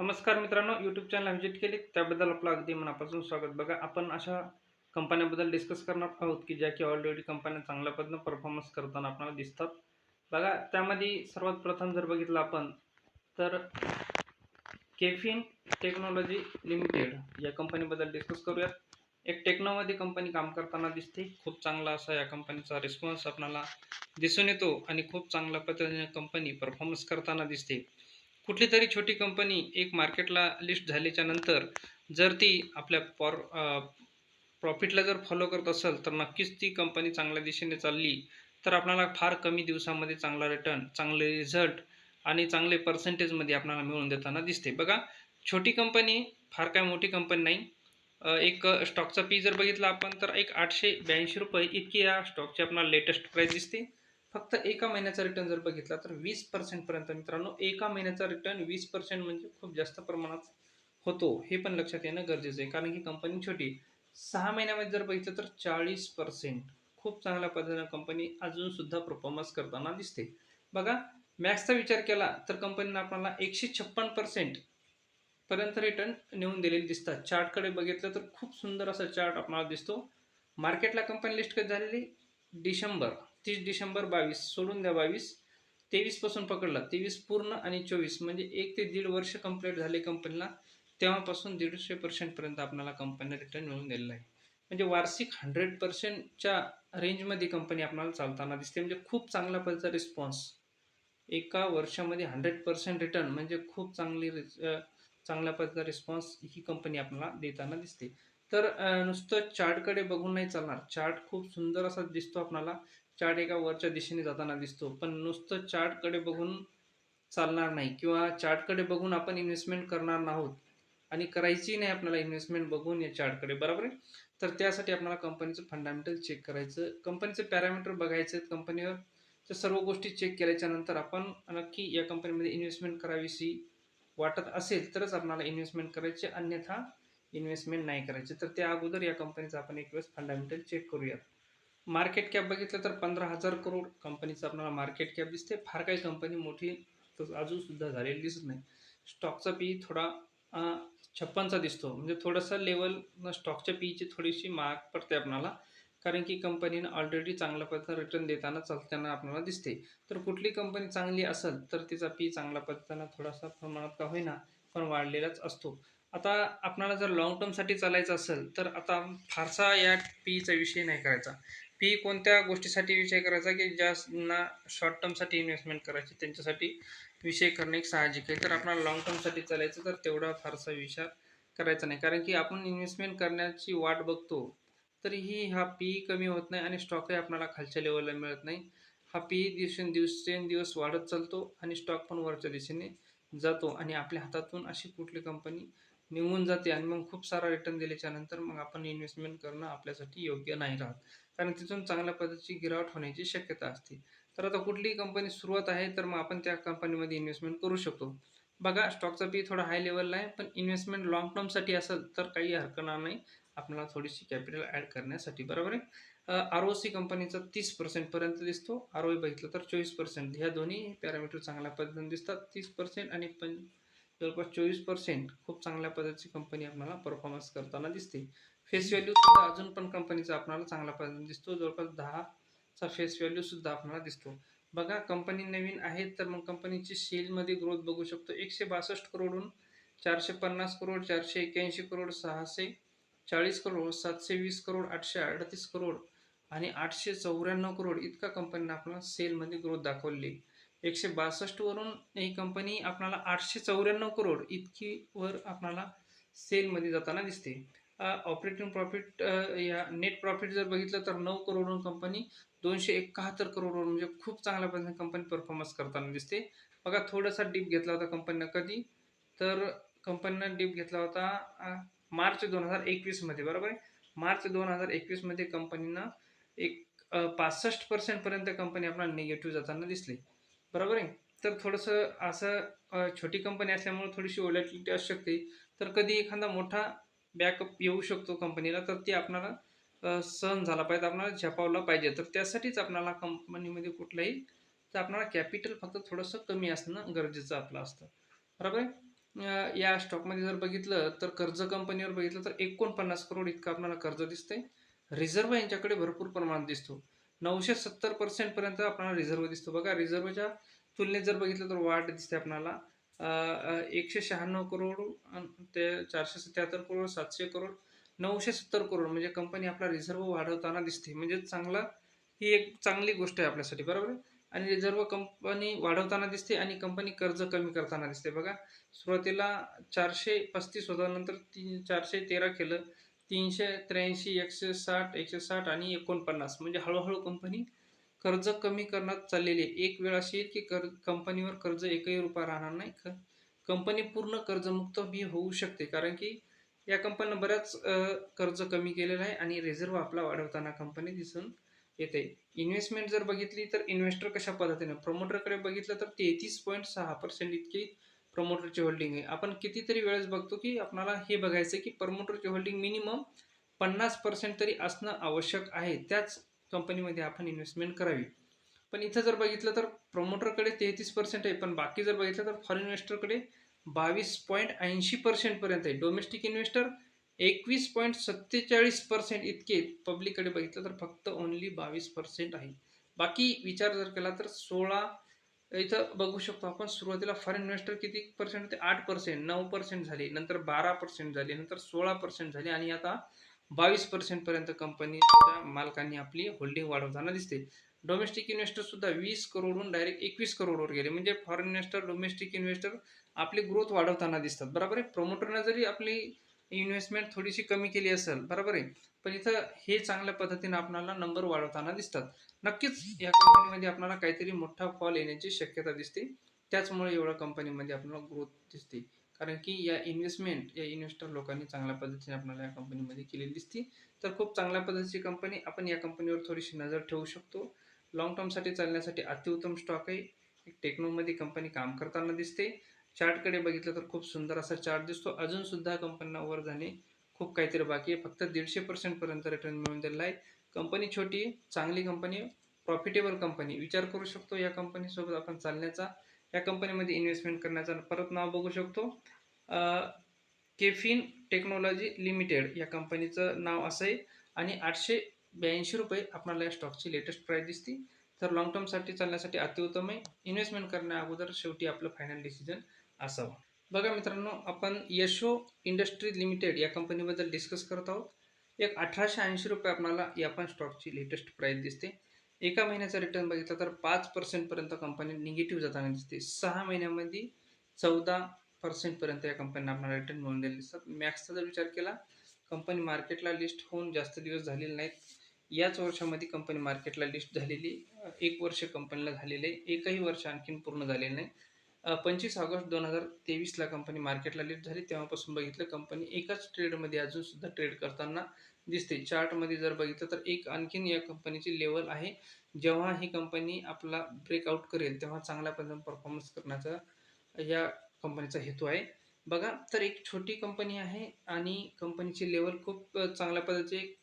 नमस्कार मित्रांनो YouTube channel visit केली. त्याबद्दल आपलं अगदी मनापासून स्वागत. बघा आपण अशा कंपन्याबद्दल डिस्कस करणार आहोत की ज्या की ऑलरेडी कंपन्या चांगल्या पद्धतीनं परफॉर्मन्स करताना आपल्याला दिसतात. बघा त्यामध्ये सर्वात प्रथम जर बघितलं आपण तर केफिन टेक्नॉलॉजी लिमिटेड या कंपनीबद्दल डिस्कस करूयात. एक टेक्नोमध्ये कंपनी काम करताना दिसते. खूप चांगला असा या कंपनीचा रिस्पॉन्स आपल्याला दिसून येतो आणि खूप चांगल्या पद्धतीने कंपनी परफॉर्मन्स करताना दिसते. कुठली तरी छोटी कंपनी एक मार्केटला लिस्ट झाल्याच्यानंतर जर ती आपल्या पॉर प्रॉफिटला जर फॉलो करत असेल तर नक्कीच ती कंपनी चांगल्या दिशेने चालली तर आपल्याला फार कमी दिवसामध्ये चांगला रिटर्न चांगले रिझल्ट आणि चांगले पर्सेंटेजमध्ये आपल्याला मिळवून देताना दिसते. बघा छोटी कंपनी फार काय मोठी कंपनी नाही. एक स्टॉकचा पी जर बघितला आपण तर एक आठशे ब्याऐंशी रुपये इतकी या स्टॉकची आपल्याला लेटेस्ट प्राईस दिसते. फक्त एका महिन्याचा रिटर्न जर बघितला तर वीस पर्सेंटपर्यंत मित्रांनो एका महिन्याचा रिटर्न वीस पर्सेंट म्हणजे खूप जास्त प्रमाणात होतो. हे पण लक्षात येणं गरजेचं आहे. कारण की कंपनी छोटी सहा महिन्यामध्ये जर बघितलं तर चाळीस पर्सेंट खूप चांगल्या पद्धतीनं कंपनी अजून सुद्धा परफॉर्मन्स करताना दिसते. बघा मॅक्सचा विचार केला तर कंपनीनं आपल्याला एकशे छप्पन पर्सेंट पर्यंत रिटर्न नेऊन दिलेले दिसतात. चार्टकडे बघितलं तर खूप सुंदर असा चार्ट आपल्याला दिसतो. मार्केटला कंपनी लिस्ट कधी झालेली? डिसेंबर तीस डिसेंबर बावीस सोडून द्या बावीस. तेवीसपासून पकडला. तेवीस पूर्ण आणि चोवीस. म्हणजे एक ते दीड वर्ष कंप्लीट झाले कंपनीला तेव्हापासून दीडशे पर्सेंटपर्यंत आपल्याला कंपनीने रिटर्न मिळून दिलेला आहे. म्हणजे वार्षिक हंड्रेड पर्सेंटच्या रेंजमध्ये कंपनी आपल्याला चालताना दिसते. म्हणजे खूप चांगल्या पद्धतीचा रिस्पॉन्स एका वर्षामध्ये हंड्रेड पर्सेंट रिटर्न म्हणजे खूप चांगली चांगल्या पद्धतीचा रिस्पॉन्स ही कंपनी आपल्याला देताना दिसते. तर नुसतं चार्टकडे बघून नाही चालणार. चार्ट खूप सुंदर असा दिसतो आपणाला. चार्ट एका वरच्या दिशेने जाताना दिसतो. पण नुसतं चार्टकडे बघून चालणार नाही किंवा चार्टकडे बघून आपण इन्व्हेस्टमेंट करणार नाहोत आणि करायची नाही आपल्याला इन्व्हेस्टमेंट बघून या चार्टकडे. बरोबर आहे? तर त्यासाठी आपल्याला कंपनीचं फंडामेंटल चेक करायचं. कंपनीचे पॅरामीटर बघायचे आहेत कंपनीवर. तर सर्व गोष्टी चेक केल्याच्यानंतर आपण नक्की या कंपनीमध्ये इन्व्हेस्टमेंट करावीशी वाटत असेल तरच आपल्याला इन्व्हेस्टमेंट करायचे. अन्यथा इन्व्हेस्टमेंट नाही करायची. तर त्या अगोदर या कंपनीचा आपण एक वेळेस फंडामेंटल चेक करूयात. मार्केट कॅप बघितलं तर पंधरा हजार करोड कंपनीचं आपल्याला मार्केट कॅप दिसते फार काही कंपनी मोठी तर अजून सुद्धा झालेली दिसत नाही. स्टॉकचा पी थोडा छप्पनचा दिसतो. म्हणजे थोडासा लेवल स्टॉकच्या पीची थोडीशी महाग पडते आपल्याला कारण की कंपनीनं ऑलरेडी चांगल्या पद्धतीनं रिटर्न देताना चालताना आपल्याला दिसते. तर कुठली कंपनी चांगली असेल तर तिचा पी चांगल्या पद्धतीनं थोडासा प्रमाणात का होईना पण वाढलेलाच असतो. आता आपणाला जर लॉंग टर्मसाठी चालायचं असेल तर आता फारसा या पीचा विषय नाही करायचा. पी कोणत्या गोष्टीसाठी विषय करायचा की ज्यांना शॉर्ट टर्मसाठी इन्व्हेस्टमेंट करायची त्यांच्यासाठी विषय करणे एक साहजिक आहे. तर आपणाला लॉंग टर्मसाठी चालायचं तर तेवढा फारसा विचार करायचा नाही. कारण की आपण इन्व्हेस्टमेंट करण्याची वाट बघतो तरीही हा पी कमी होत नाही आणि स्टॉकही आपल्याला खालच्या लेवलला मिळत नाही. हा पी दिवसेंदिवस दिवस वाढत चालतो आणि स्टॉक पण वरच्या दिशेने जातो आणि आपल्या हातातून अशी कुठली कंपनी निघून जाते आणि मग खूप सारा रिटर्न दिल्याच्या नंतर मग आपण इन्व्हेस्टमेंट करणं आपल्यासाठी योग्य नाही राहत. कारण तिथून चांगल्या पद्धतीची गिरावट होण्याची शक्यता असते. तर आता कुठलीही कंपनी सुरुवात आहे तर मग आपण त्या कंपनीमध्ये इन्व्हेस्टमेंट करू शकतो. बघा स्टॉकचा पी थोडा हाय लेवलला आहे पण इन्व्हेस्टमेंट लॉंग टर्मसाठी असेल तर काही हरकणार नाही. आपल्याला थोडीशी कॅपिटल ॲड करण्यासाठी बरोबर आहे? आर ओ सी कंपनीचा तीस पर्सेंटपर्यंत दिसतो. आर ओ बघितलं तर चोवीस पर्सेंट ह्या दोन्ही पॅरामीटर चांगल्या पद्धतीने दिसतात. तीस पर्सेंट आणि पण जवळपास चोवीस पर्सेंट खूप चांगल्या पद्धतीची कंपनी आपल्याला परफॉर्मन्स करताना दिसते. फेस व्हॅल्यूसुद्धा अजून पण कंपनीचा आपल्याला चांगला पद्धतीने दिसतो. जवळपास दहाचा फेस व्हॅल्यूसुद्धा आपल्याला दिसतो. बघा कंपनी नवीन आहे तर मग कंपनीची सेलमध्ये ग्रोथ बघू शकतो. एकशे बासष्ट करोडहून चारशे पन्नास करोड चारशे एक्याऐंशी करोड सहाशे चाळीस करोड सातशे वीस करोड आठशे अडतीस करोड आणि आठशे चौऱ्याण्णव करोड इतका कंपनीने आपल्याला सेलमध्ये ग्रोथ दाखवली. एकशे बासष्टवरून ही कंपनी आपणाला आठशे चौऱ्याण्णव करोड इतकी वर सेलमध्ये जाताना दिसते. ऑपरेटिंग प्रॉफिट या नेट प्रॉफिट जर बघितलं तर नऊ करोडवरून कंपनी दोनशे एकाहत्तर करोडवर म्हणजे खूप चांगल्या पद्धतीने कंपनी परफॉर्मन्स करताना दिसते. बघा थोडासा डीप घेतला होता कंपनीनं कधी तर कंपनीनं डीप घेतला होता मार्च दोन हजार एकवीसमध्ये बरोबर आहे? मार्च दोन हजार एकवीसमध्ये कंपनीनं एक पासष्ट पर्सेंटपर्यंत कंपनी आपल्याला निगेटिव्ह जाताना दिसली. बरोबर आहे? तर थोडंसं असं छोटी कंपनी असल्यामुळे थोडीशी ओलॅटिलिटी असू शकते. तर कधी एखादा मोठा बॅकअप येऊ शकतो कंपनीला तर ती आपल्याला सहन झाला पाहिजे आपणाला झेपावलं पाहिजे. तर त्यासाठीच आपणाला कंपनीमध्ये कुठलाही तर आपणाला कॅपिटल फक्त थोडंसं कमी असणं गरजेचं आपलं असतं. बरोबर आहे? या स्टॉकमध्ये जर बघितलं तर कर्ज कंपनीवर बघितलं तर एकोणपन्नास करोड इतकं आपल्याला कर्ज दिसतंय. रिझर्व्ह यांच्याकडे भरपूर प्रमाणात दिसतो. नऊशे सत्तर पर्सेंट पर्यंत आपल्याला रिझर्व दिसतो. बघा रिझर्वच्या तुलनेत जर बघितलं तर वाढ दिसते आपणाला. एकशे शहाण्णव करोड ते चारशे सत्याहत्तर करोड सातशे करोड नऊशे सत्तर करोड म्हणजे कंपनी आपला रिझर्व वाढवताना दिसते. म्हणजे चांगला ही एक चांगली गोष्ट आहे आपल्यासाठी बरोबर? आणि रिझर्व कंपनी वाढवताना दिसते आणि कंपनी कर्ज कमी करताना दिसते. बघा सुरुवातीला चारशे पस्तीस होतं नंतर तीन चारशे तेरा केलं तीनशे त्र्याऐंशी एकशे साठ एकशे साठ आणि एकोणपन्नास. म्हणजे हळूहळू कंपनी कर्ज कमी करण्यात चाललेली आहे. एक वेळ अशी की कर कंपनीवर कर्ज एकही रुपया राहणार नाही. क- कंपनी पूर्ण कर्जमुक्त बी होऊ शकते. कारण की या कंपनीनं बऱ्याच कर्ज कमी केलेलं आहे आणि रिझर्व्ह आपला वाढवताना कंपनी दिसून येते. इन्व्हेस्टमेंट जर बघितली तर इन्व्हेस्टर कशा पद्धतीने? प्रमोटरकडे बघितलं तर तेहतीस पॉईंट सहा पर्सेंट इतकी प्रमोटरची होल्डिंग आहे. आपण कितीतरी वेळेस बघतो की आपणाला हे बघायचं आहे की प्रमोटरची होल्डिंग मिनिमम पन्नास पर्सेंट तरी असणं आवश्यक आहे. त्याच कंपनीमध्ये आपण इन्व्हेस्टमेंट करावी. पण इथं जर बघितलं तर प्रमोटरकडे तेहतीस पर्सेंट आहे. पण बाकी जर बघितलं तर फॉरेन इन्व्हेस्टरकडे बावीस पॉईंट ऐंशी पर्सेंटपर्यंत आहे. डोमेस्टिक इन्व्हेस्टर एकवीस पॉईंट सत्तेचाळीस पर्सेंट इतके पब्लिककडे बघितलं तर फक्त ओन्ली बावीस पर्सेंट आहे. बाकी विचार जर केला तर सोळा इथं बघू शकतो आपण सुरुवातीला फॉरेन इन्व्हेस्टर किती पर्सेंट होते? आठ पर्सेंट नऊ पर्सेंट झाले नंतर बारा पर्सेंट झाले नंतर सोळा पर्सेंट झाले आणि आता बावीस पर्सेंट पर्यंत कंपनीच्या मालकांनी आपली होल्डिंग वाढवताना दिसते. डोमेस्टिक इन्व्हेस्टर सुद्धा वीस करोडहून डायरेक्ट एकवीस करोडवर गेले. म्हणजे फॉरेन इन्व्हेस्टर डोमेस्टिक इन्व्हेस्टर आपली ग्रोथ वाढवताना दिसतात. बरोबर आहे? प्रमोटरने जरी आपली इन्व्हेस्टमेंट थोडीशी कमी केली असेल बरोबर आहे? पण इथं हे चांगल्या पद्धतीने आपल्याला नंबर वाढवताना दिसतात. नक्कीच या कंपनीमध्ये आपल्याला काहीतरी मोठा फॉल येण्याची शक्यता दिसते. त्याचमुळे एवढ्या कंपनीमध्ये आपल्याला ग्रोथ दिसते. कारण की या इन्व्हेस्टमेंट या इन्व्हेस्टर लोकांनी चांगल्या पद्धतीने आपल्याला या कंपनीमध्ये केलेली दिसते. तर खूप चांगल्या पद्धतीची कंपनी आपण या कंपनीवर थोडीशी नजर ठेवू शकतो. लॉंग टर्मसाठी चालण्यासाठी अतिउत्तम स्टॉक आहे. एक टेक्नोमध्ये कंपनी काम करताना दिसते. चार्टकडे बघितलं तर खूप सुंदर असा चार्ट दिसतो. अजून सुद्धा कंपनीला वर जाणे खूप काहीतरी बाकी आहे. फक्त दीडशे पर्सेंट पर्यंत रिटर्न मिळून दिलेला आहे. कंपनी छोटी चांगली कंपनी प्रॉफिटेबल कंपनी विचार करू शकतो या कंपनीसोबत आपण चालण्याचा. या कंपनीमध्ये इन्व्हेस्टमेंट करण्याचा. परत नाव बघू शकतो. केफिन टेक्नॉलॉजी लिमिटेड या कंपनीचं नाव असं आहे. आणि आठशे ब्याऐंशी रुपये आपल्याला या स्टॉकची लेटेस्ट प्राईस दिसते. तर लॉंग टर्मसाठी चालण्यासाठी अतिउत्तम आहे. इन्व्हेस्टमेंट करण्या अगोदर शेवटी आपलं फायनल डिसिजन असावा. बघा मित्रांनो आपण यशो इंडस्ट्रीज लिमिटेड या कंपनीबद्दल डिस्कस करत आहोत. एक अठराशे ऐंशी रुपये आपणाला या पण स्टॉकची लेटेस्ट प्राईस दिसते. एका महिन्याचा रिटर्न बघितला तर पाच पर्सेंटपर्यंत कंपनी निगेटिव्ह जाताना दिसते. सहा महिन्यामध्ये चौदा पर्सेंटपर्यंत या कंपनीला आपल्याला रिटर्न मिळून दिले दिसतात. मॅक्सचा जर विचार केला कंपनी मार्केटला लिस्ट होऊन जास्त दिवस झालेले नाहीत. याच वर्षामध्ये कंपनी मार्केटला लिस्ट झालेली एक वर्ष कंपनीला झालेले आहे एकही वर्ष आणखीन पूर्ण झालेलं नाही. पंचवीस ऑगस्ट दोन हजार तेवीसला कंपनी मार्केटला लिफ्ट झाली. तेव्हापासून बघितलं कंपनी एकाच ट्रेडमध्ये अजून सुद्धा ट्रेड करताना दिसते. चार्टमध्ये जर बघितलं तर एक आणखीन या कंपनीची लेवल आहे. जेव्हा ही कंपनी आपला ब्रेकआउट करेल तेव्हा चांगल्या पद्धतीने परफॉर्मन्स करण्याचा या कंपनीचा हेतू आहे. बघा तर एक छोटी कंपनी आहे आणि कंपनीची लेवल खूप चांगल्या पद्धतीची एक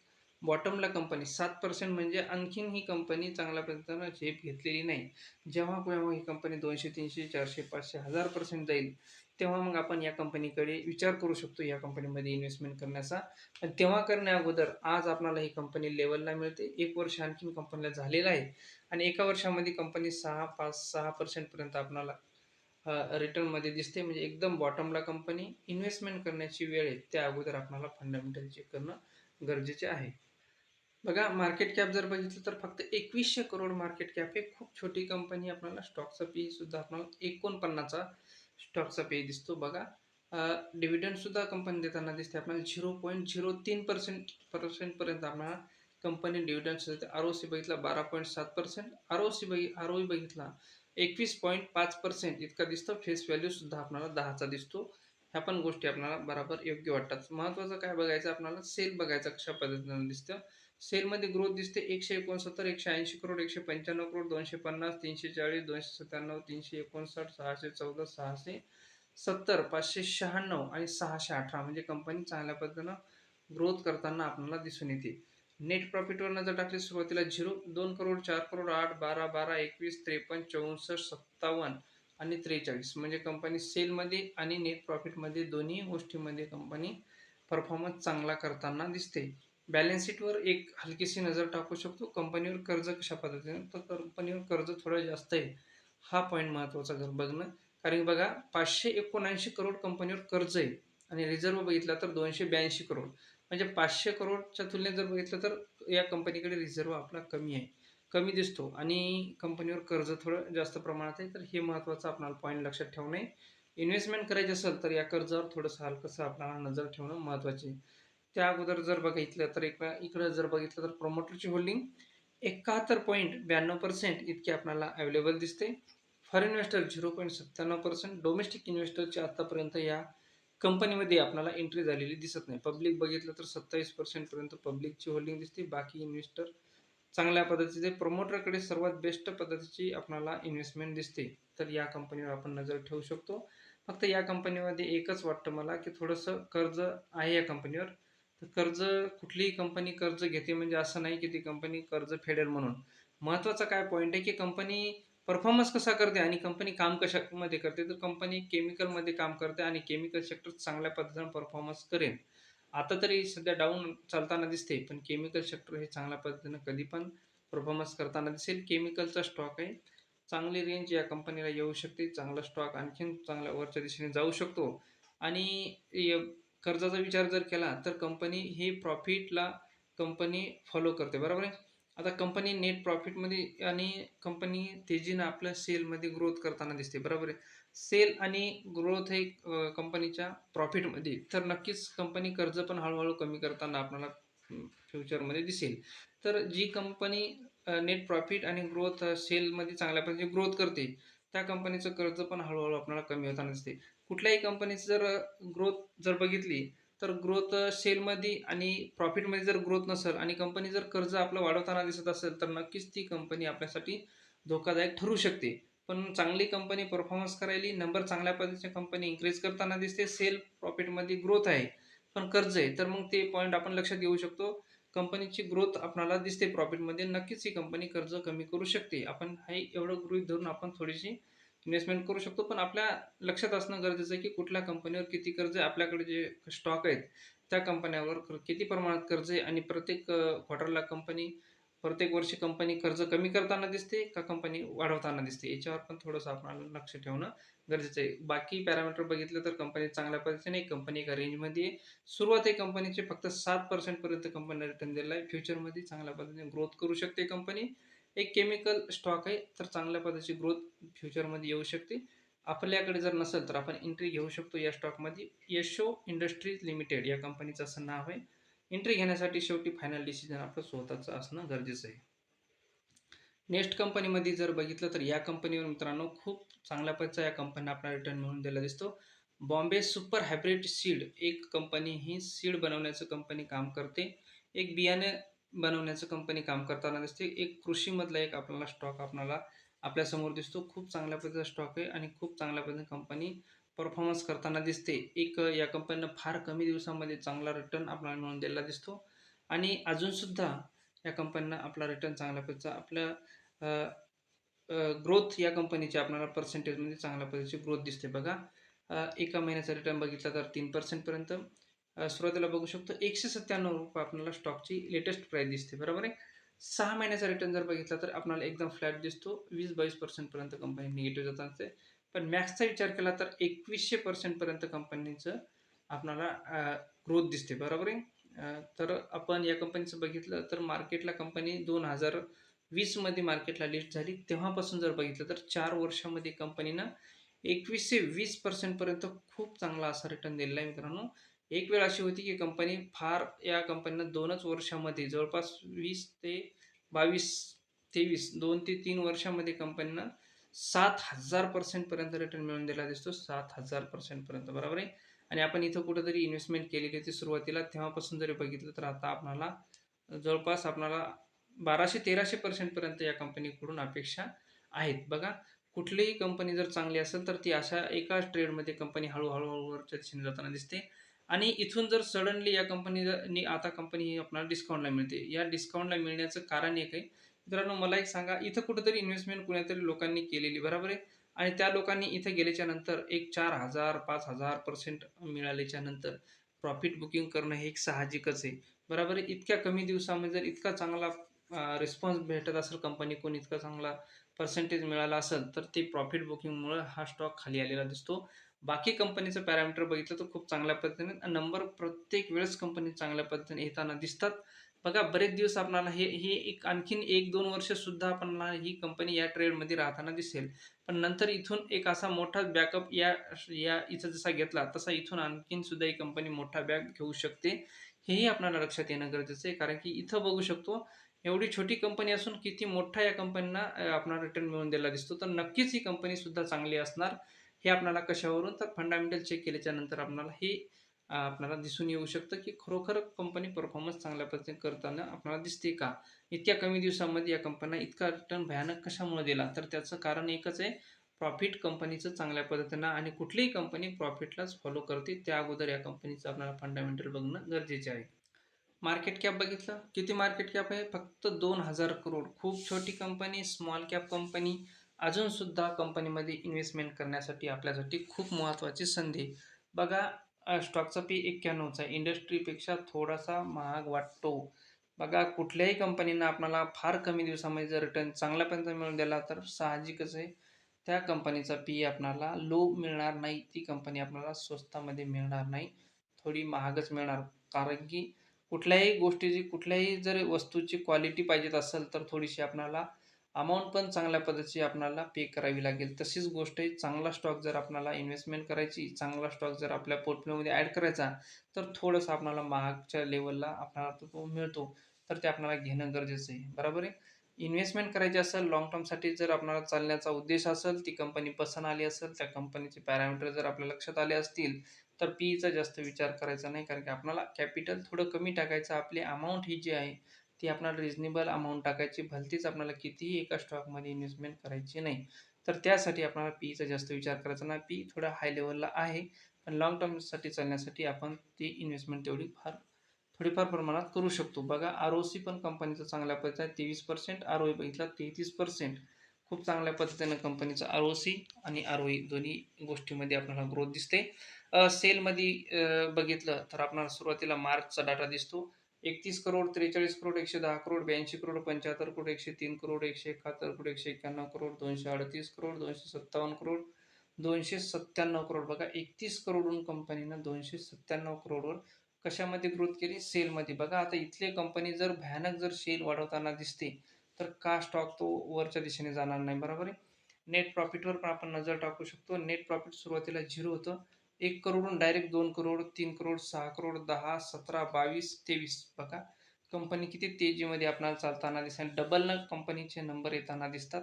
बॉटमला कंपनी सात पर्सेंट म्हणजे आणखीन ही कंपनी चांगल्या पद्धतीनं झेप घेतलेली नाही. जेव्हा केव्हा ही कंपनी दोनशे तीनशे चारशे पाचशे हजार पर्सेंट जाईल तेव्हा मग आपण या कंपनीकडे विचार करू शकतो या कंपनीमध्ये इन्व्हेस्टमेंट करण्याचा. तेव्हा करण्या अगोदर आज आपल्याला ही कंपनी लेवलला मिळते. एक वर्ष आणखीन कंपनीला झालेलं आहे. आणि एका वर्षामध्ये कंपनी सहा पाच सहा पर्सेंटपर्यंत आपणाला रिटर्नमध्ये दिसते. म्हणजे एकदम बॉटमला कंपनी इन्व्हेस्टमेंट करण्याची वेळ आहे. त्या अगोदर आपल्याला फंडामेंटल चेक करणं गरजेचे आहे. बघा मार्केट कॅप जर बघितलं तर फक्त एकवीसशे करोड मार्केट कॅप आहे खूप छोटी कंपनी आपल्याला स्टॉकचा पी सुद्धा आपल्याला एकोणपन्नासचा स्टॉकचा पे दिसतो. बघा डिव्हिडंड सुद्धा कंपनी देताना दिसते. आपल्याला झिरो पॉईंट झिरो तीन पर्सेंट पर्सेंटपर्यंत आपल्याला कंपनी डिव्हिडंड देते. आर ओ सी बघितला बारा पॉईंट सात पर्सेंट आर ओ सी बघि आर ओ बघितला एकवीस पॉईंट पाच पर्सेंट इतका दिसतो. फेस व्हॅल्यू सुद्धा आपल्याला दहाचा दिसतो. ह्या पण गोष्टी आपल्याला बरोबर योग्य वाटतात. महत्त्वाचं काय बघायचं आपल्याला? सेल बघायचं कशा पद्धतीनं दिसतं? सेलमध्ये ग्रोथ दिसते एकशे एकोणसत्तर एकशे ऐंशी करोड एकशे पंच्याण्णव करोड दोनशे पन्नास तीनशे चाळीस दोनशे सत्त्याण्णव तीनशे एकोणसाठ सहाशे चौदा सहाशे सत्तर पाचशे शहाण्णव आणि सहाशे अठरा म्हणजे कंपनी चांगल्या पद्धतीनं ग्रोथ करताना आपल्याला दिसून येते. नेट प्रॉफिटवर नजर टाकली सुरुवातीला झिरो दोन करोड चार करोड आठ बारा बारा एकवीस त्रेपन्न चौसष्ट सत्तावन्न आणि त्रेचाळीस. म्हणजे कंपनी सेलमध्ये आणि नेट प्रॉफिटमध्ये दोन्ही गोष्टीमध्ये कंपनी परफॉर्मन्स चांगला करताना दिसते. बॅलन्स शीटवर एक हलकीशी नजर टाकू शकतो. कंपनीवर कर्ज कशा पद्धतीने? तर कंपनीवर कर्ज थोडं जास्त आहे. हा पॉईंट महत्त्वाचा घर बघणं. कारण बघा पाचशे एकोणऐंशी करोड कंपनीवर कर्ज आहे. आणि रिझर्व बघितला तर दोनशे ब्याऐंशी करोड म्हणजे पाचशे करोडच्या तुलनेत जर बघितलं तर या कंपनीकडे रिझर्व आपला कमी आहे. कमी दिसतो आणि कंपनीवर कर्ज थोडं जास्त प्रमाणात आहे तर हे महत्त्वाचं आपल्याला पॉईंट लक्षात ठेवणं आहे. इन्व्हेस्टमेंट करायची असेल तर या कर्जावर थोडंसं हलकंसं आपल्याला नजर ठेवणं महत्त्वाचे त्या अगोदर जर बघितलं तर एक इकडं जर बघितलं तर प्रोमोटरची होल्डिंग एकाहत्तर पॉईंट ब्याण्णव पर्सेंट इतकी आपल्याला अवेलेबल दिसते. फॉरेन इन्व्हेस्टर झिरो पॉईंट सत्त्याण्णव पर्सेंट डोमेस्टिक इन्व्हेस्टरची आत्तापर्यंत या कंपनीमध्ये आपल्याला एंट्री झालेली दिसत नाही. पब्लिक बघितलं तर सत्तावीस पर्सेंटपर्यंत पब्लिकची होल्डिंग दिसते. बाकी इन्व्हेस्टर चांगल्या पद्धतीचे प्रमोटरकडे सर्वात बेस्ट पद्धतीची आपणाला इन्व्हेस्टमेंट दिसते. तर या कंपनीवर आपण नजर ठेवू शकतो. फक्त या कंपनीमध्ये एकच वाटतं मला की थोडंसं कर्ज आहे या कंपनीवर तर कर्ज कुठलीही कंपनी कर्ज घेते म्हणजे असं नाही की ती कंपनी कर्ज फेडेल म्हणून. महत्त्वाचा काय पॉईंट आहे की कंपनी परफॉर्मन्स कसा करते आणि कंपनी काम कशामध्ये करते? तर कंपनी केमिकलमध्ये काम करते आणि केमिकल सेक्टर चांगल्या पद्धतीनं परफॉर्मन्स करेल. आता तरी सध्या डाऊन चालताना दिसते पण केमिकल सेक्टर हे चांगल्या पद्धतीनं कधी पण परफॉर्मन्स करताना दिसेल. केमिकलचा स्टॉक आहे. चांगली रेंज या कंपनीला येऊ शकते. चांगला स्टॉक आणखीन चांगल्या वरच्या दिशेने जाऊ शकतो. आणि कर्जाचा विचार जर केला तर कंपनी हे प्रॉफिटला कंपनी फॉलो करते. बरोबर आहे? आता कंपनी नेट प्रॉफिटमध्ये आणि कंपनी तेजीनं आपल्या सेलमध्ये ग्रोथ करताना दिसते बरोबर आहे? सेल आणि ग्रोथ हे कंपनीच्या प्रॉफिटमध्ये तर नक्कीच कंपनी कर्ज पण हळूहळू कमी करताना आपल्याला फ्युचरमध्ये दिसेल. तर जी कंपनी नेट प्रॉफिट आणि ग्रोथ सेलमध्ये चांगल्या पद्धतीने ग्रोथ करते त्या कंपनीचं कर्ज पण हळूहळू आपल्याला कमी होताना दिसते कुठल्याही कंपनीचं जर ग्रोथ जर बघितली तर ग्रोथ सेलमध्ये आणि प्रॉफिटमध्ये जर ग्रोथ नसेल आणि कंपनी जर कर्ज आपलं वाढवताना दिसत असेल तर नक्कीच ती कंपनी आपल्यासाठी धोकादायक ठरू शकते. पण चांगली कंपनी परफॉर्मन्स करायली नंबर चांगल्या पद्धतीच्या कंपनी इन्क्रीज करताना दिसते सेल प्रॉफिटमध्ये ग्रोथ आहे. पण कर्ज आहे तर मग ते पॉईंट आपण लक्षात घेऊ शकतो. कंपनीची ग्रोथ आपल्याला दिसते प्रॉफिटमध्ये नक्कीच ही कंपनी कर्ज कमी करू शकते. आपण हे एवढं गृहित धरून आपण थोडीशी इन्व्हेस्टमेंट करू शकतो पण आपल्या लक्षात असणं गरजेचं आहे की कुठल्या कंपनीवर किती कर्ज आहे आपल्याकडे जे स्टॉक आहेत त्या कंपन्यावर किती प्रमाणात कर्ज आहे आणि प्रत्येक क्वार्टरला कंपनी प्रत्येक वर्षी कंपनी कर्ज कमी करताना दिसते का कंपनी वाढवताना दिसते? याच्यावर पण थोडंसं आपल्याला लक्ष ठेवणं गरजेचं आहे. बाकी पॅरामीटर बघितलं तर कंपनी चांगल्या पद्धतीने कंपनी एका रेंजमध्ये सुरुवात आहे कंपनीचे फक्त सात पर्सेंटपर्यंत कंपनीला रिटर्न दिलेला आहे. फ्युचरमध्ये चांगल्या पद्धतीने ग्रोथ करू शकते कंपनी एक केमिकल स्टॉक आहे तर चांगल्या पद्धतीची ग्रोथ फ्युचरमध्ये येऊ शकते. आपल्याकडे जर नसेल तर आपण एंट्री घेऊ शकतो या स्टॉकमध्ये यशो इंडस्ट्रीज लिमिटेड या कंपनीचं असं नाव आहे. एंट्री घेण्यासाठी शेवटी फायनल डिसिजन आपलं स्वतःचं असणं गरजेचं आहे. नेक्स्ट कंपनीमध्ये जर बघितलं तर या कंपनीवर मित्रांनो खूप चांगल्या पद्धतीचा या कंपनीला आपल्याला रिटर्न मिळून दिला दिसतो. बॉम्बे सुपर हायब्रिड सीड एक कंपनी ही सीड बनवण्याचं कंपनी काम करते. एक बियाणे बनवण्याचं कंपनी काम करताना दिसते. एक कृषीमधला एक आपल्याला स्टॉक आपल्याला आपल्यासमोर दिसतो. खूप चांगल्या पद्धतीचा स्टॉक आहे आणि खूप चांगल्या पद्धतीने कंपनी परफॉर्मन्स करताना दिसते. एक या कंपनीनं फार कमी दिवसामध्ये चांगला रिटर्न आपल्याला मिळून दिलेला दिसतो. आणि अजूनसुद्धा या कंपनीनं आपला रिटर्न चांगल्या पद्धतीचा आपल्या ग्रोथ या कंपनीची आपल्याला पर्सेंटेजमध्ये चांगल्या पद्धतीची ग्रोथ दिसते बघा. एका महिन्याचा रिटर्न बघितला तर तीन पर्सेंटपर्यंत सुरुवातीला बघू शकतो. एकशे सत्त्याण्णव रुपये आपल्याला स्टॉकची लेटेस्ट प्राईस दिसते. बरोबर आहे? सहा महिन्याचा रिटर्न जर बघितला तर आपल्याला एकदम फ्लॅट दिसतो. वीस बावीस पर्सेंटपर्यंत कंपनी निगेटिव्ह जात असते. पण मॅक्सचा विचार केला तर एकवीसशे पर्सेंटपर्यंत कंपनीचं आपल्याला ग्रोथ दिसते. बरोबर आहे? तर आपण या कंपनीचं बघितलं तर मार्केटला कंपनी दोन हजार वीसमध्ये मार्केटला लिस्ट झाली. तेव्हापासून जर बघितलं तर चार वर्षामध्ये कंपनीनं एकवीसशे वीस पर्सेंटपर्यंत खूप चांगला असा रिटर्न दिलेला आहे मित्रांनो. एक वेळ अशी होती की कंपनी फार या कंपनीनं दोनच वर्षामध्ये जवळपास वीस ते बावीस तेवीस दोन ते तीन वर्षामध्ये कंपनीनं सात हजार पर्सेंटपर्यंत रिटर्न मिळून दिला दिसतो. सात हजार पर्सेंटपर्यंत बरोबर आहे? आणि आपण इथं कुठंतरी इन्व्हेस्टमेंट केलेली होती सुरुवातीला तेव्हापासून जरी बघितलं तर आता आपणाला जवळपास आपणाला बाराशे तेराशे पर्सेंटपर्यंत या कंपनीकडून अपेक्षा आहेत. बघा कुठलीही कंपनी जर चांगली असेल तर ती अशा एका ट्रेडमध्ये कंपनी हळूहळू वरच्या दिशेने जाताना दिसते. आणि इथून जर सडनली या कंपनी आता कंपनी ही आपल्याला डिस्काउंटला मिळते. या डिस्काउंटला मिळण्याचं कारण एक आहे. मित्रांनो मला एक सांगा. इथं कुठंतरी इन्व्हेस्टमेंट कुणीतरी लोकांनी केलेली बरोबर आहे? आणि त्या लोकांनी इथं गेल्याच्यानंतर एक चार हजार पाच हजार पर्सेंट मिळाल्याच्या नंतर प्रॉफिट बुकिंग करणं हे एक साहजिकच आहे. बरोबर आहे? इतक्या कमी दिवसामध्ये जर इतका चांगला रिस्पॉन्स भेटत असेल कंपनीकडून इतका चांगला पर्सेंटेज मिळाला असेल तर ते प्रॉफिट बुकिंगमुळं हा स्टॉक खाली आलेला दिसतो. बाकी कंपनीचं पॅरामीटर बघितलं तर खूप चांगल्या पद्धतीने नंबर प्रत्येक वेळेस कंपनी चांगल्या पद्धतीने येताना दिसतात. बघा बरेच दिवस आपल्याला हे हे एक आणखीन एक दोन वर्ष सुद्धा आपल्याला ही कंपनी या ट्रेडमध्ये राहताना दिसेल. पण नंतर इथून एक असा मोठा बॅकअप या या इथं जसा घेतला तसा इथून आणखीन सुद्धा ही कंपनी मोठा बॅक घेऊ शकते. हेही आपल्याला लक्षात येणं गरजेचं आहे. कारण की इथं बघू शकतो एवढी छोटी कंपनी असून किती मोठा या कंपनीना आपल्याला रिटर्न मिळून दिला दिसतो. तर नक्कीच ही कंपनी सुद्धा चांगली असणार. हे आपल्याला कशावरून तर फंडामेंटल चेक केल्याच्यानंतर आपल्याला हे आपल्याला दिसून येऊ शकतं की खरोखर कंपनी परफॉर्मन्स चांगल्या पद्धतीने करताना आपल्याला दिसते का? इतक्या कमी दिवसामध्ये या कंपन्या इतका रिटर्न भयानक कशामुळे दिला? तर त्याचं कारण एकच आहे प्रॉफिट कंपनीचं चांगल्या पद्धतीनं आणि कुठलीही कंपनी प्रॉफिटलाच फॉलो करते त्या अगोदर या कंपनीचं आपल्याला फंडामेंटल बघणं गरजेचे आहे. मार्केट कॅप बघितलं? किती मार्केट कॅप आहे? फक्त दोन हजार करोड खूप छोटी कंपनी स्मॉल कॅप कंपनी अजूनसुद्धा कंपनीमध्ये इन्व्हेस्टमेंट करण्यासाठी आपल्यासाठी खूप महत्त्वाची संधी. बघा स्टॉकचा पी एक्क्याण्णवचा इंडस्ट्रीपेक्षा थोडासा महाग वाटतो. बघा कुठल्याही कंपनीनं आपल्याला फार कमी दिवसामध्ये जर रिटर्न चांगल्यापर्यंत मिळून दिला तर साहजिकच आहे. त्या कंपनीचा पी आपणाला लो मिळणार नाही. ती कंपनी आपल्याला स्वस्तामध्ये मिळणार नाही. थोडी महागच मिळणार. कारण की कुठल्याही गोष्टीची कुठल्याही जर वस्तूची क्वालिटी पाहिजेत असेल तर थोडीशी आपणाला अमाऊंट पण चांगल्या पद्धतीची आपल्याला पे करावी लागेल. तशीच गोष्ट आहे चांगला स्टॉक जर आपल्याला इन्व्हेस्टमेंट करायची चांगला स्टॉक जर आपल्या पोर्टफोलिओमध्ये ॲड करायचा तर थोडंसं आपल्याला महागच्या लेवलला आपल्याला तो मिळतो. तर ते आपल्याला घेणं गरजेचं आहे. बरोबर आहे? इन्व्हेस्टमेंट करायची असेल लॉंग टर्मसाठी जर आपल्याला चालण्याचा उद्देश असेल ती कंपनी पसंत आली असेल त्या कंपनीचे पॅरामीटर जर आपल्या लक्षात आले असतील तर पीईचा जास्त विचार करायचा नाही कारण की आपल्याला कॅपिटल थोडं कमी टाकायचं आपली अमाऊंट ही जी आहे ती आपणाला रिजनेबल अमाऊंट टाकायची. भलतीच आपल्याला कितीही एका स्टॉकमध्ये इन्व्हेस्टमेंट करायची नाही. तर त्यासाठी आपल्याला पीचा जास्त विचार करायचा नाही. पी थोडा हाय लेवलला आहे. पण लॉंग टर्मसाठी चालण्यासाठी आपण ती इन्व्हेस्टमेंट तेवढी फार थोडीफार प्रमाणात करू शकतो. बघा आर ओ सी पण कंपनीचं चांगल्या पद्धतीने तेवीस पर्सेंट आर ओ बघितला तेहतीस पर्सेंट खूप चांगल्या पद्धतीनं कंपनीचं आर ओ सी आणि आर ओ दोन्ही गोष्टीमध्ये आपल्याला ग्रोथ दिसते. सेलमध्ये बघितलं तर आपणाला सुरुवातीला मार्चचा डाटा दिसतो. एकतीस करोड त्रेचाळीस करोड एकशे दहा करोड ब्याऐंशी करोड पंच्याहत्तर करोड एकशे तीन करोड एकशे एकाहत्तर करोड एकशे एक्क्याण्णव करोड दोनशे अडतीस करोड दोनशे सत्तावन्न करोड दोनशे सत्त्याण्णव करोड. बघा एकतीस करोडहून कंपनीनं दोनशे सत्त्याण्णव करोडवर कशामध्ये ग्रोथ केली? सेलमध्ये बघा आता इथली कंपनी जर भयानक जर सेल वाढवताना दिसते तर का स्टॉक तो वरच्या दिशेने जाणार नाही? बरोबर आहे? नेट प्रॉफिटवर पण आपण नजर टाकू शकतो. नेट प्रॉफिट सुरुवातीला झिरो होतं. एक करोडून डायरेक्ट दोन करोड तीन करोड सहा करोड दहा सतरा बावीस तेवीस. बघा कंपनी किती तेजीमध्ये आपल्याला चालताना दिसेल डबल न कंपनीचे नंबर येताना दिसतात.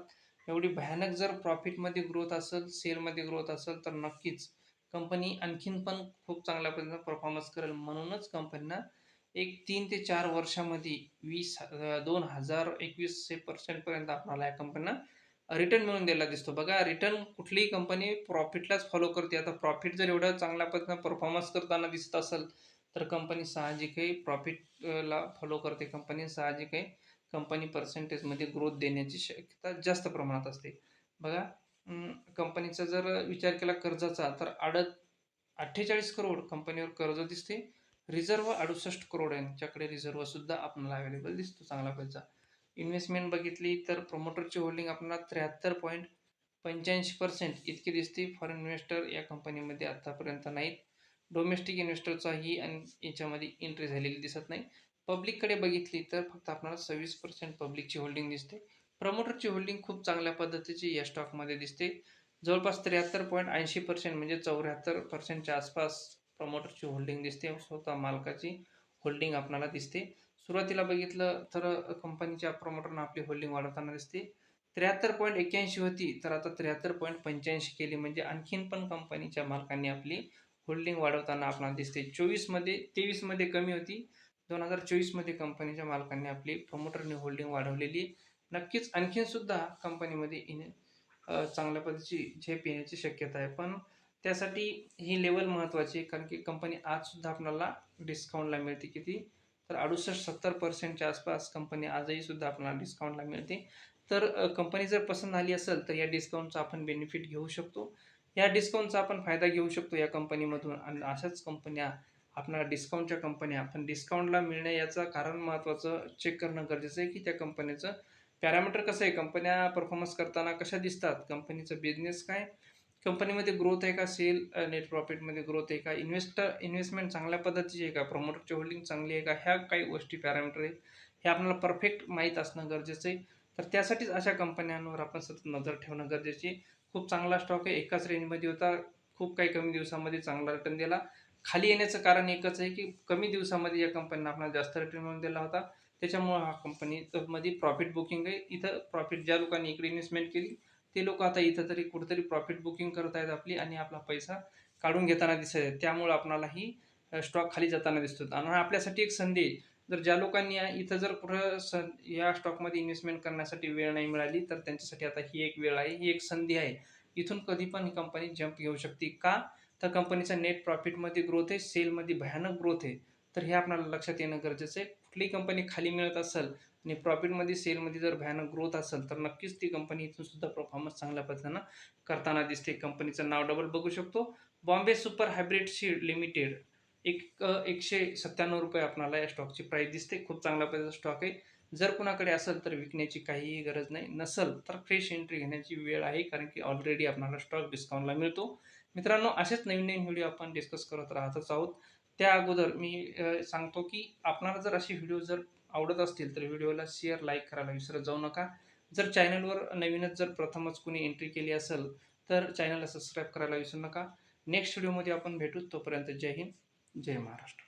एवढी भयानक जर प्रॉफिटमध्ये ग्रोथ असेल सेलमध्ये ग्रोथ असेल तर नक्कीच कंपनी आणखीन पण खूप चांगल्या पद्धतीनं परफॉर्मन्स करेल. म्हणूनच कंपनीनं एक तीन ते चार वर्षामध्ये वीस दोन हजार एकवीस पर्सेंटपर्यंत आपणाला या कंपनीनं रिटर्न मिळून दिलेला दिसतो. बघा रिटर्न कुठलीही कंपनी प्रॉफिटलाच फॉलो करते. आता प्रॉफिट जर एवढं चांगल्या पद्धतीनं परफॉर्मन्स करताना दिसत असेल तर कंपनी साहजिकही प्रॉफिटला फॉलो करते. कंपनी साहजिक आहे. कंपनी पर्सेंटेजमध्ये ग्रोथ देण्याची शक्यता जास्त प्रमाणात असते. बघा कंपनीचा जर विचार केला कर्जाचा तर अड अठ्ठेचाळीस करोड कंपनीवर कर्ज दिसते. रिझर्व अडुसष्ट करोड यांच्याकडे रिझर्व सुद्धा आपल्याला अवेलेबल दिसतो चांगला पैसा. इन्व्हेस्टमेंट बघितली तर प्रमोटरची होल्डिंग आपल्याला त्र्याहत्तर पॉईंट पंच्याऐंशी पर्सेंट इतकी दिसते. फॉरेन इन्व्हेस्टर या कंपनीमध्ये आत्तापर्यंत नाहीत. डोमेस्टिक इन्व्हेस्टरचाही आणि याच्यामध्ये एंट्री झालेली दिसत नाही. पब्लिककडे बघितली तर फक्त आपल्याला सव्वीस पर्सेंट पब्लिकची होल्डिंग दिसते. प्रमोटरची होल्डिंग खूप चांगल्या पद्धतीची या स्टॉकमध्ये दिसते. जवळपास त्र्याहत्तर पॉईंट ऐंशी पर्सेंट म्हणजे चौऱ्याहत्तर पर्सेंटच्या आसपास प्रमोटरची होल्डिंग दिसते. स्वतः मालकाची होल्डिंग आपल्याला दिसते. सुरुवातीला बघितलं तर कंपनीच्या प्रमोटरनं आपली होल्डिंग वाढवताना दिसते. त्र्याहत्तर पॉईंट एक्क्याऐंशी होती तर आता त्र्याहत्तर पॉईंट पंच्याऐंशी केली. म्हणजे आणखीन पण कंपनीच्या मालकांनी आपली होल्डिंग वाढवताना आपल्याला दिसते. चोवीसमध्ये तेवीसमध्ये कमी होती. दोन हजार चोवीसमध्ये कंपनीच्या मालकांनी आपली प्रमोटरने होल्डिंग वाढवलेली. नक्कीच आणखीन सुद्धा कंपनीमध्ये इने चांगल्या पद्धतीची झेप येण्याची शक्यता आहे. पण त्यासाठी ही लेवल महत्त्वाची आहे. कारण की कंपनी आजसुद्धा आपल्याला डिस्काउंटला मिळते किती? तर अडुसष्ट सत्तर पर्सेंटच्या आसपास कंपनी आजही सुद्धा आपल्याला डिस्काउंटला मिळते. तर कंपनी जर पसंत आली असेल तर या डिस्काउंटचा आपण बेनिफिट घेऊ शकतो. या डिस्काउंटचा आपण फायदा घेऊ शकतो या कंपनीमधून आणि अशाच कंपन्या आपल्याला डिस्काउंटच्या कंपन्या आपण डिस्काउंटला मिळणे याचं कारण महत्त्वाचं चेक करणं गरजेचं आहे की त्या कंपनीचं पॅरामीटर कसं आहे? कंपन्या परफॉर्मन्स करताना कशा दिसतात? कंपनीचं बिझनेस काय? कंपनीमध्ये ग्रोथ आहे का? सेल नेट प्रॉफिटमध्ये ग्रोथ आहे का? इन्व्हेस्टर इन्व्हेस्टमेंट चांगल्या पद्धतीची आहे का? प्रमोटरची होल्डिंग चांगली आहे का? ह्या काही गोष्टी पॅरामीटर आहेत. हे आपल्याला परफेक्ट माहीत असणं गरजेचं आहे. तर त्यासाठीच अशा कंपन्यांवर आपण सतत नजर ठेवणं गरजेचं आहे. खूप चांगला स्टॉक आहे. एकाच रेंजमध्ये होता. खूप काही कमी दिवसामध्ये चांगला रिटर्न दिला. खाली येण्याचं कारण एकच आहे की कमी दिवसामध्ये या कंपनीनं आपल्याला जास्त रिटर्न मिळून दिला होता. त्याच्यामुळं हा कंपनीमध्ये प्रॉफिट बुकिंग आहे. इथं प्रॉफिट ज्या लोकांनी इकडे इन्व्हेस्टमेंट केली ते लोक आता इथं तरी कुठेतरी प्रॉफिट बुकिंग करत आहेत आपली आणि आपला पैसा काढून घेताना दिसत आहे त्यामुळं आपणालाही स्टॉक खाली जाताना दिसतो आणि आपल्यासाठी एक संधी आहे. जर ज्या लोकांनी इथं जर कुठं स या स्टॉकमध्ये इन्व्हेस्टमेंट करण्यासाठी वेळ नाही मिळाली तर त्यांच्यासाठी आता ही एक वेळ आहे. ही एक संधी आहे. इथून कधी पण ही कंपनी जंप घेऊ शकते का? तर कंपनीचा नेट प्रॉफिटमध्ये ग्रोथ आहे. सेलमध्ये भयानक ग्रोथ आहे. तर हे आपल्याला लक्षात येणं गरजेचं आहे. कुठली कंपनी खाली मिळत असेल आणि प्रॉफिटमध्ये सेलमध्ये जर भयानक ग्रोथ असेल तर नक्कीच ती कंपनी इथून सुद्धा परफॉर्मन्स चांगल्या पद्धतीनं करताना दिसते. कंपनीचं नाव डबल बघू शकतो. Bombay Super Hybrid seed limited एक एकशे सत्त्याण्णव रुपये आपणाला या स्टॉकची प्राईस दिसते. खूप चांगल्या पद्धतीचा स्टॉक आहे. जर कुणाकडे असेल तर विकण्याची काहीही गरज नाही. नसेल तर फ्रेश एंट्री घेण्याची वेळ आहे कारण की ऑलरेडी आपल्याला स्टॉक डिस्काउंटला मिळतो. मित्रांनो असेच नवीन नवीन व्हिडिओ आपण डिस्कस करत राहतच आहोत. त्या अगोदर मी सांगतो की आपणाला जर अशी व्हिडिओ जर आवडत असतील तर व्हिडिओला शेअर लाईक करायला विसरत जाऊ नका. जर चॅनलवर नवीनच जर प्रथमच कोणी एंट्री केली असेल तर चॅनलला सबस्क्राईब करायला विसरू नका. नेक्स्ट व्हिडिओमध्ये आपण भेटू. तोपर्यंत जय हिंद जय महाराष्ट्र.